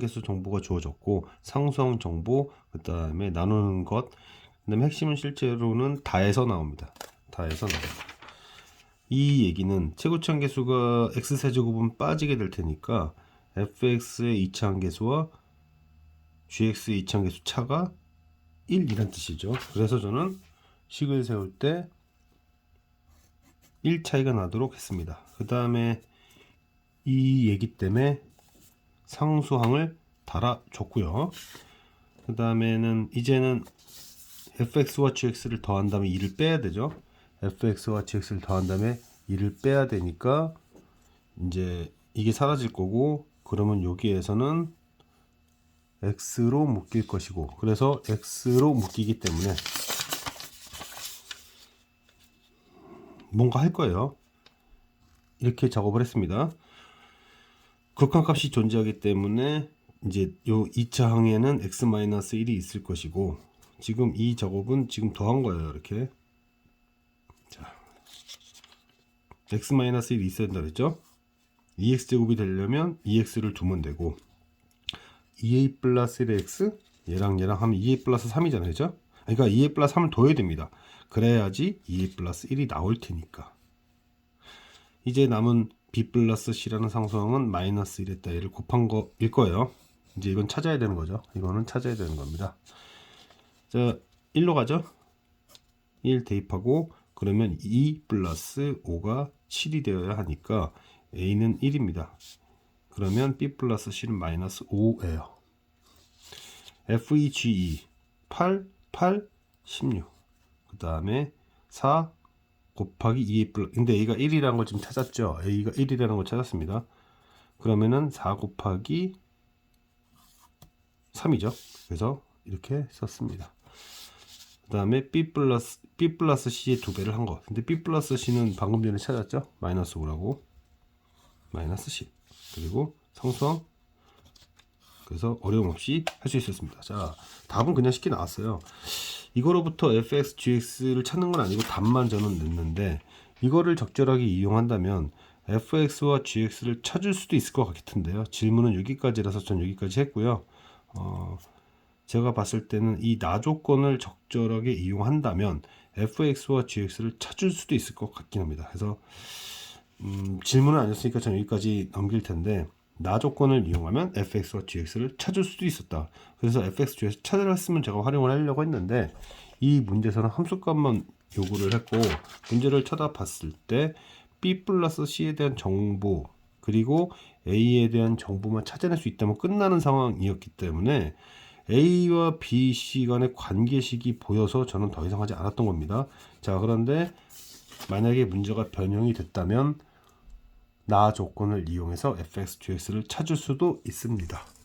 개수 정보가 주어졌고 상수항 정보 그 다음에 나누는 것 그 다음에 핵심은 실제로는 다에서 나옵니다. 다에서 나옵니다. 이 얘기는 최고치한 개수가 x 세제곱은 빠지게 될 테니까 fx의 2차항 개수와 gx의 2차항 개수 차가 1이란 뜻이죠. 그래서 저는 식을 세울 때 1 차이가 나도록 했습니다. 그 다음에 이 얘기 때문에 상수항을 달아줬고요. 그 다음에는 이제는 fx와 gx를 더한 다음에 2를 빼야 되죠. fx와 gx를 더한 다음에 2를 빼야 되니까 이제 이게 사라질 거고 그러면 여기에서는 x로 묶일 것이고 그래서 x로 묶이기 때문에 뭔가 할 거예요. 이렇게 작업을 했습니다. 극한값이 존재하기 때문에 이제 요 2차 항에는 x-1이 있을 것이고 지금 이 작업은 지금 더한 거예요. 이렇게 자 x-1이 있어야 된다 그랬죠? 2x제곱이 되려면 2x를 두면 되고 2a 플러스 1x 얘랑 얘랑 하면 2a 플러스 3이잖아요. 그죠? 그러니까 2a 플러스 3을 더해야 됩니다. 그래야지 2a 플러스 1이 나올 테니까. 이제 남은 b 플러스 c라는 상수항은 마이너스 1에다 얘를 곱한 거일 거예요. 이제 이건 찾아야 되는 거죠. 이거는 찾아야 되는 겁니다. 자, 1로 가죠. 1 대입하고 그러면 2 플러스 5가 7이 되어야 하니까 a는 1입니다. 그러면 b 플러스 c는 마이너스 5예요. FEGE 8, 8, 16. 그 다음에 4 곱하기 2 플러스 근데 a가 1이라는 걸 지금 찾았죠. a가 1이라는 걸 찾았습니다. 그러면은 4 곱하기 3이죠. 그래서 이렇게 썼습니다. 그 다음에 b 플러스 b 플러스 c의 두 배를 한 거. 근데 b 플러스 c는 방금 전에 찾았죠. 마이너스 5라고 마이너스 10 그리고 상수항 그래서 어려움 없이 할 수 있었습니다. 자, 답은 그냥 쉽게 나왔어요. 이거로부터 fx, gx를 찾는 건 아니고 답만 저는 냈는데 이거를 적절하게 이용한다면 fx와 gx를 찾을 수도 있을 것 같은데요. 질문은 여기까지라서 전 여기까지 했고요. 어, 제가 봤을 때는 이 나 조건을 적절하게 이용한다면 fx와 gx를 찾을 수도 있을 것 같긴 합니다. 그래서 음, 질문은 아니었으니까 저는 여기까지 넘길 텐데 나 조건을 이용하면 fx와 gx를 찾을 수도 있었다. 그래서 fx, gx 찾으라 했으면 제가 활용을 하려고 했는데 이 문제에서는 함수값만 요구를 했고 문제를 찾아봤을 때 b 플러스 c에 대한 정보 그리고 a에 대한 정보만 찾아낼 수 있다면 끝나는 상황이었기 때문에 a와 b, c 간의 관계식이 보여서 저는 더 이상 하지 않았던 겁니다. 자 그런데 만약에 문제가 변형이 됐다면 나 조건을 이용해서 fx, gx를 찾을 수도 있습니다.